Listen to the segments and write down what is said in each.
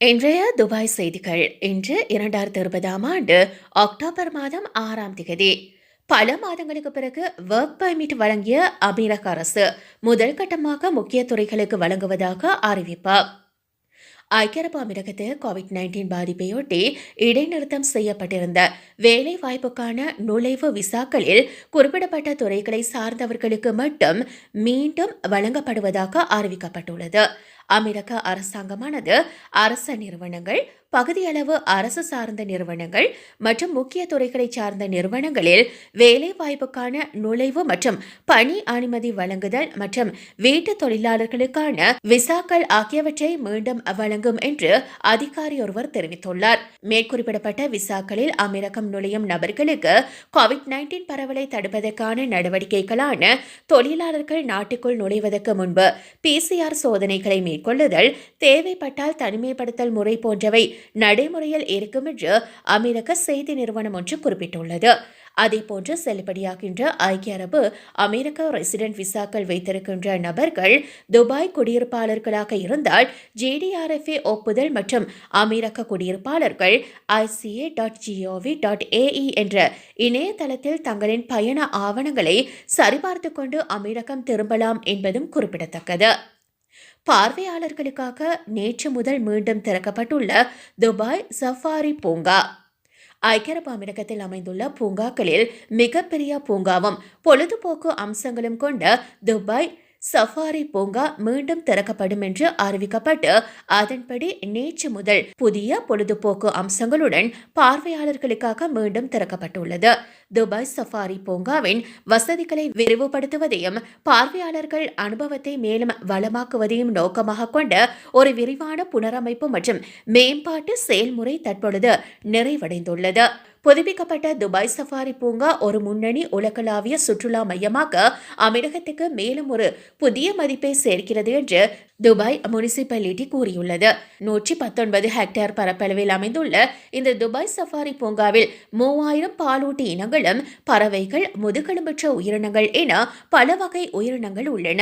இன்றைய துபாய் செய்திகள். இன்று இரண்டாயிரத்தி இருபதாம் ஆண்டு அக்டோபர் மாதம் ஆறாம் தேதி பல மாதங்களுக்கு பிறகு ஒர்க் பர்மிட் வழங்கிய அமீரக அரசு முதல் கட்டமாக முக்கிய துறைகளுக்கு வழங்குவதாக அறிவிப்பு. ஐக்கிய அரபு அமீரகத்தில் கோவிட் நைன்டீன் பாதிப்பையொட்டி இடைநிறுத்தம் செய்யப்பட்டிருந்த வேலை வாய்ப்புக்கான நுழைவு விசாக்களில் குறிப்பிடப்பட்ட துறைகளை சார்ந்தவர்களுக்கு மட்டும் மீண்டும் வழங்கப்படுவதாக அறிவிக்கப்பட்டுள்ளது. அமெரிக்க அரசாங்கமானது அரச நிறுவனங்கள் பகுதியளவு அரசு சார்ந்த நிறுவனங்கள் மற்றும் முக்கிய துறைகளை சார்ந்த நிறுவனங்களில் வேலைவாய்ப்புக்கான நுழைவு மற்றும் பணி அனுமதி வழங்குதல் மற்றும் வீட்டு தொழிலாளர்களுக்கான விசாக்கள் ஆகியவற்றை மீண்டும் வழங்கும் என்று அதிகாரி ஒருவர் தெரிவித்துள்ளார். மேற்குறிப்பிடப்பட்ட விசாக்களில் அமெரிக்கம் நுழையும் நபர்களுக்கு கோவிட் நைன்டீன் பரவலை தடுப்பதற்கான நடவடிக்கைகளான தொழிலாளர்கள் நாட்டுக்குள் நுழைவதற்கு முன்பு பிசிஆர் சோதனைகளை மேற்கொள்ளுதல் தேவைப்பட்டால் தனிமைப்படுத்தல் முறை போன்றவை நடைமுறையில் இருக்கும் என்று அமெரிக்க செய்தி நிறுவனம் ஒன்று குறிப்பிட்டுள்ளது. அதேபோன்று செல்லுபடியாகின்ற ஐக்கிய அரபு அமெரிக்க ரெசிடென்ட் விசாக்கள் வைத்திருக்கின்ற நபர்கள் துபாய் குடியிருப்பாளர்களாக இருந்தால் ஜிடிஆர்எஃப்ஏ ஒப்புதல் மற்றும் அமெரிக்க குடியிருப்பாளர்கள் ICA dot GOV dot AE என்ற இணையதளத்தில் தங்களின் பயண ஆவணங்களை சரிபார்த்து கொண்டு அமீரகம் திரும்பலாம் என்பதும் குறிப்பிடத்தக்கது. பார்வையாளர்களுக்காக நேற்று முதல் மீண்டும் திறக்கப்பட்டுள்ள துபாய் சஃபாரி பூங்கா. ஐக்கிய அரபு அமைந்துள்ள பூங்காக்களில் மிகப்பெரிய பூங்காவும் பொழுதுபோக்கு அம்சங்களும் கொண்ட துபாய் சஃபாரி பூங்கா மீண்டும் திறக்கப்படும் என்று அறிவிக்கப்பட்டு அதன்படி நேற்று முதல் புதிய பொழுதுபோக்கு அம்சங்களுடன் பார்வையாளர்களுக்காக மீண்டும் திறக்கப்பட்டுள்ளது. துபாய் சஃபாரி பூங்காவின் வசதிகளை விரிவுபடுத்துவதையும் பார்வையாளர்கள் அனுபவத்தை மேலும் வளமாக்குவதையும் நோக்கமாக கொண்ட ஒரு விரிவான புனரமைப்பு மற்றும் மேம்பாட்டு செயல்முறை தற்பொழுது நிறைவடைந்துள்ளது. புதுப்பிக்கப்பட்ட துபாய் சஃபாரி பூங்கா ஒரு முன்னணி உலகளாவிய சுற்றுலா மையமாக அமிரகத்துக்கு மேலும் ஒரு புதிய மதிப்பை சேர்க்கிறது என்று துபாய் முனிசிபாலிட்டி கூறியுள்ளது. நூற்றி பத்தொன்பது ஹெக்டேர் பரப்பளவில் அமைந்துள்ள இந்த துபாய் சஃபாரி பூங்காவில் மூவாயிரம் பாலூட்டி இனங்களும் பறவைகள் முதுகெலும்பற்ற உயிரினங்கள் என பல வகை உயிரினங்கள் உள்ளன.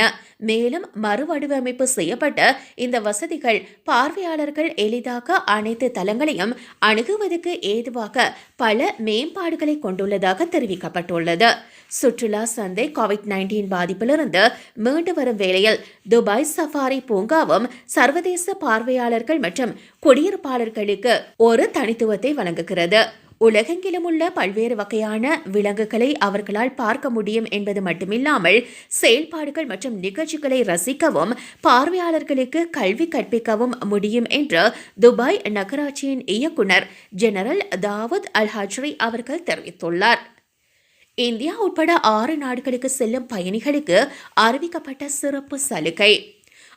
மேலும் மறுவடிவமைப்பு செய்யப்பட்ட இந்த வசதிகள் பார்வையாளர்கள் எளிதாக அனைத்து தளங்களையும் அணுகுவதற்கு ஏதுவாக பல மேம்பாடுகளை கொண்டுள்ளதாக தெரிவிக்கப்பட்டுள்ளது. சுற்றுலா சந்தை கோவிட் நைன்டீன் பாதிப்பிலிருந்து மீண்டு வரும் வேளையில் துபாய் சஃபாரி பூங்காவும் சர்வதேச பார்வையாளர்கள் மற்றும் குடியிருப்பாளர்களுக்கு ஒரு தனித்துவத்தை வழங்குகிறது. உலகெங்கிலும் உள்ள பல்வேறு வகையான விலங்குகளை அவர்களால் பார்க்க முடியும் என்பது மட்டுமில்லாமல் செயல்பாடுகள் மற்றும் நிகழ்ச்சிகளை ரசிக்கவும் பார்வையாளர்களுக்கு கல்வி கற்பிக்கவும் முடியும் என்று துபாய் நகராட்சியின் இயக்குனர் ஜெனரல் தாவூத் அல் ஹஜ்ரி அவர்கள் தெரிவித்துள்ளார். இந்தியா உட்பட ஆறு நாடுகளுக்கு செல்லும் பயணிகளுக்கு அறிவிக்கப்பட்ட சிறப்பு சலுகை.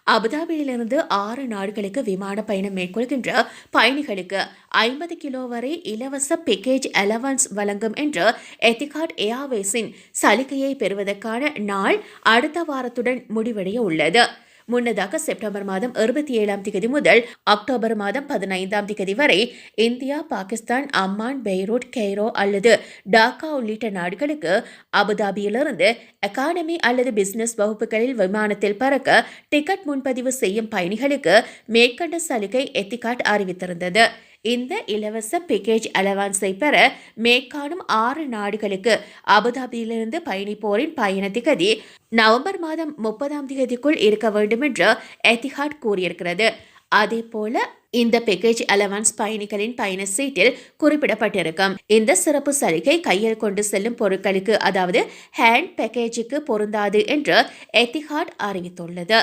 அபுதாபியிலிருந்து ஆறு நாடுகளுக்கு விமான பயணம் மேற்கொள்கின்ற பயணிகளுக்கு ஐம்பது கிலோ வரை இலவச பேக்கேஜ் அலவன்ஸ் வழங்கும் என்று எத்திகாட் ஏர்வேஸின் சலுகையை பெறுவதற்கான நாள் அடுத்த வாரத்துடன் முடிவடைய உள்ளது. முன்னதாக செப்டம்பர் மாதம் இருபத்தி ஏழாம் தேதி முதல் அக்டோபர் மாதம் பதினைந்தாம் தேதி வரை India Pakistan Amman Beirut Cairo அல்லது டாக்கா உள்ளிட்ட நாடுகளுக்கு அபுதாபியிலிருந்து அகாடமி அல்லது பிசினஸ் வகுப்புகளில் விமானத்தில் பறக்க டிக்கெட் முன்பதிவு செய்யும் பயணிகளுக்கு மேற்கண்ட சலுகை எத்திகாட் அறிவித்திருந்தது. இந்த இலவச பேக்கேஜ் அலவான்ஸை பெற மேற்காணும் ஆறு நாடுகளுக்கு அபுதாபியிலிருந்து பயணிப்போரின் பயண திகதி நவம்பர் மாதம் முப்பதாம் தேதிக்குள் இருக்க வேண்டும் என்று எத்திஹாட் கூறியிருக்கிறது. அதேபோல இந்த பேக்கேஜ் அலவன்ஸ் பயணிகளின் பயண சீட்டில் குறிப்பிடப்பட்டிருக்கும். இந்த சிறப்பு சலுகை கையில் கொண்டு செல்லும் பொருட்களுக்கு அதாவது ஹேண்ட் பேக்கேஜுக்கு பொருந்தாது என்று எத்திஹாட் அறிவித்துள்ளது.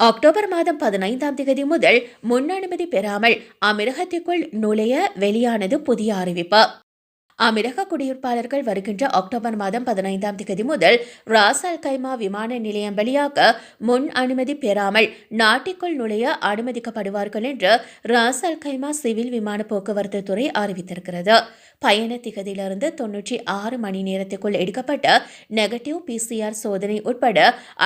அக்டோபர் மாதம் பதினைந்தாம் தேதி முதல் முன் அனுமதி பெறாமல் அமிரகத்திற்குள் நுழைய வெளியானது புதிய அறிவிப்பு. அமிரக குடியிருப்பாளர்கள் வருகின்ற அக்டோபர் மாதம் பதினைந்தாம் தேதி முதல் ராஸ் அல் கைமா விமான நிலையம் வழியாக முன் அனுமதி பெறாமல் நாட்டிற்குள் நுழைய அனுமதிக்கப்படுவார்கள் என்று ராஸ் அல் கைமா சிவில் விமான போக்குவரத்து துறை அறிவித்திருக்கிறது. பயண திகதியிலிருந்து தொன்னூற்றி ஆறு மணி நேரத்துக்குள் எடுக்கப்பட்ட நெகட்டிவ் பிசிஆர் சோதனை உட்பட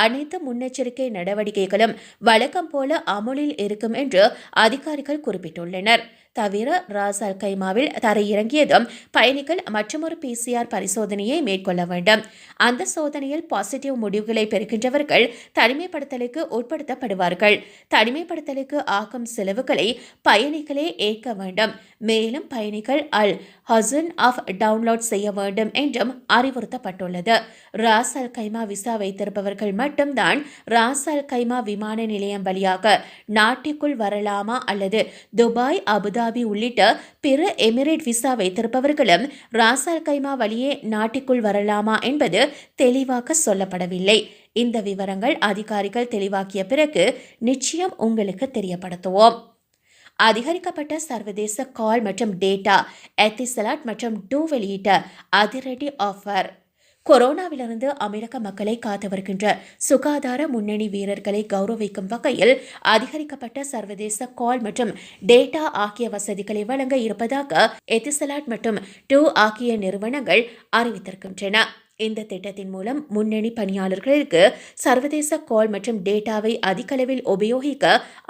அனைத்து முன்னெச்சரிக்கை நடவடிக்கைகளும் வழக்கம் போல அமுலில் இருக்கும் என்று அதிகாரிகள் குறிப்பிட்டுள்ளனர். தவிர ராஸ் அல் கைமாவில் தரையிறங்கியதும் பயணிகள் மற்றொரு பிசிஆர் பரிசோதனையை மேற்கொள்ள வேண்டும். அந்த சோதனையில் பாசிட்டிவ் முடிவுகளை பெறுகின்றவர்கள் தனிமைப்படுத்தலுக்கு உட்படுத்தப்படுவார்கள். தனிமைப்படுத்தலுக்கு ஆகும் செலவுகளை பயணிகளே ஏற்க வேண்டும். மேலும் பயணிகள் அல் ஹசன் ஆஃப் டவுன்லோட் செய்ய வேண்டும் என்றும் அறிவுறுத்தப்பட்டுள்ளது. ராஸ் அல் கைமா விசா வைத்திருப்பவர்கள் மட்டும்தான் ராஸ் அல் கைமா விமான நிலையம் வழியாக நாட்டிற்குள் வரலாமா அல்லது துபாய் அபுதாபி உள்ளிட்ட பிற எமிரேட் விசா வைத்திருப்பவர்களும் ராஸ் அல் கைமா வழியே நாட்டிற்குள் வரலாமா என்பது தெளிவாக சொல்லப்படவில்லை. இந்த விவரங்கள் அதிகாரிகள் தெளிவாக்கிய பிறகு நிச்சயம் உங்களுக்கு தெரியப்படுத்துவோம். அதிகரிக்கப்பட்ட சர்வதேச கால் மற்றும் டேட்டா எத்திசலாட் மற்றும் டூ வெளியிட்ட அதிரடி ஆஃபர். கொரோனாவிலிருந்து அமெரிக்க மக்களை காத்து வருகின்ற சுகாதார முன்னணி வீரர்களை கௌரவிக்கும் வகையில் அதிகரிக்கப்பட்ட சர்வதேச கால் மற்றும் டேட்டா ஆகிய வசதிகளை வழங்க இருப்பதாக எத்திசலாட் மற்றும் டூ ஆகிய நிறுவனங்கள் அறிவித்திருக்கின்றன. இந்த திட்டத்தின் மூலம் முன்னணி பணியாளர்களுக்கு சர்வதேச கால் மற்றும் டேட்டாவை அதிகளவில் உபயோகிக்க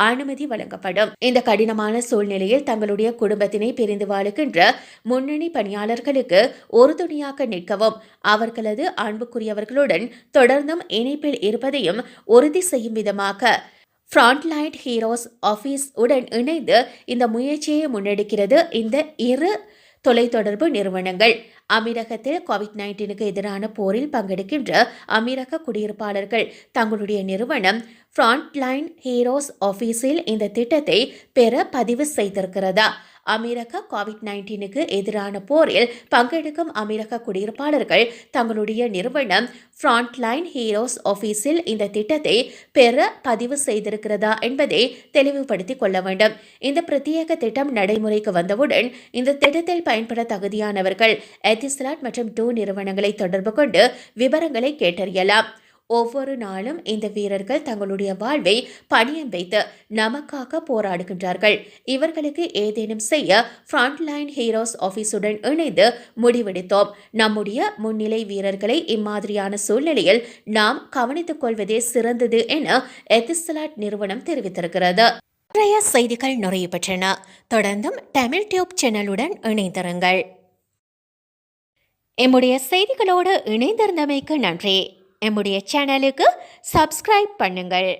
அனுமதி வழங்கப்படும். இந்த கடினமான சூழ்நிலையில் தங்களுடைய குடும்பத்தினை பிரிந்து வாழுகின்ற முன்னணி பணியாளர்களுக்கு உறுதுணையாக நிற்கவும் அவர்களது அன்புக்குரியவர்களுடன் தொடர்ந்தும் இணைப்பில் இருப்பதையும் உறுதி செய்யும் விதமாக ஃப்ராண்ட்லைன் ஹீரோஸ் ஆஃபீஸ் உடன் இணைந்து இந்த முயற்சியை முன்னெடுக்கிறது. இந்த இரு தொலைத்தொடர்பு நிறுவனங்கள். அமீரகத்தில் கோவிட் நைன்டீனுக்கு எதிரான போரில் பங்கெடுக்கின்ற அமீரக குடியிருப்பாளர்கள். தங்களுடைய நிறுவனம் ஃப்ரண்ட்லைன் ஹீரோஸ் ஆஃபீஸில் இந்த திட்டத்தை பெற பதிவு செய்திருக்கிறதா? அமீரக கோவிட் நைன்டீனுக்கு எதிரான போரில் பங்கெடுக்கும் அமீரக குடியிருப்பாளர்கள் தங்களுடைய நிறுவனம் ஃப்ரண்ட்லைன் ஹீரோஸ் ஆஃபீஸில் இந்த திட்டத்தை பெற பதிவு செய்திருக்கிறதா என்பதை தெளிவுபடுத்திக் கொள்ள வேண்டும். இந்த பிரத்யேக திட்டம் நடைமுறைக்கு வந்தவுடன் இந்த திட்டத்தில் பயன்பட தகுதியானவர்கள் எத்திஸ்லாட் மற்றும் டூ நிறுவனங்களை தொடர்பு கொண்டு விவரங்களை கேட்டறியலாம். ஒவ்வொரு நாளும் இந்த வீரர்கள் தங்களுடைய வாழ்வை பணியம் வைத்து நமக்காக போராடுகின்றார்கள். இவர்களுக்கு ஏதேனும் செய்ய ஃப்ரண்ட்லைன் ஹீரோஸ் ஆஃபீஸுடன் இணைந்து முடிவெடுத்தோம். நம்முடைய முன்னிலை வீரர்களை இம்மாதிரியான சூழ்நிலையில் நாம் கவனித்துக் கொள்வதே சிறந்தது என எத்திசலாட் நிறுவனம் தெரிவித்திருக்கிறது. நிறைய செய்திகள் நிறைய பெற்றன தொடர்ந்தும் தமிழ் டியூப் சேனலுடன் இணைந்திருங்கள். எம்முடைய செய்திகளோடு இணைந்திருந்தமைக்கு நன்றி. எம்முடைய சேனலுக்கு சப்ஸ்கிரைப் பண்ணுங்கள்.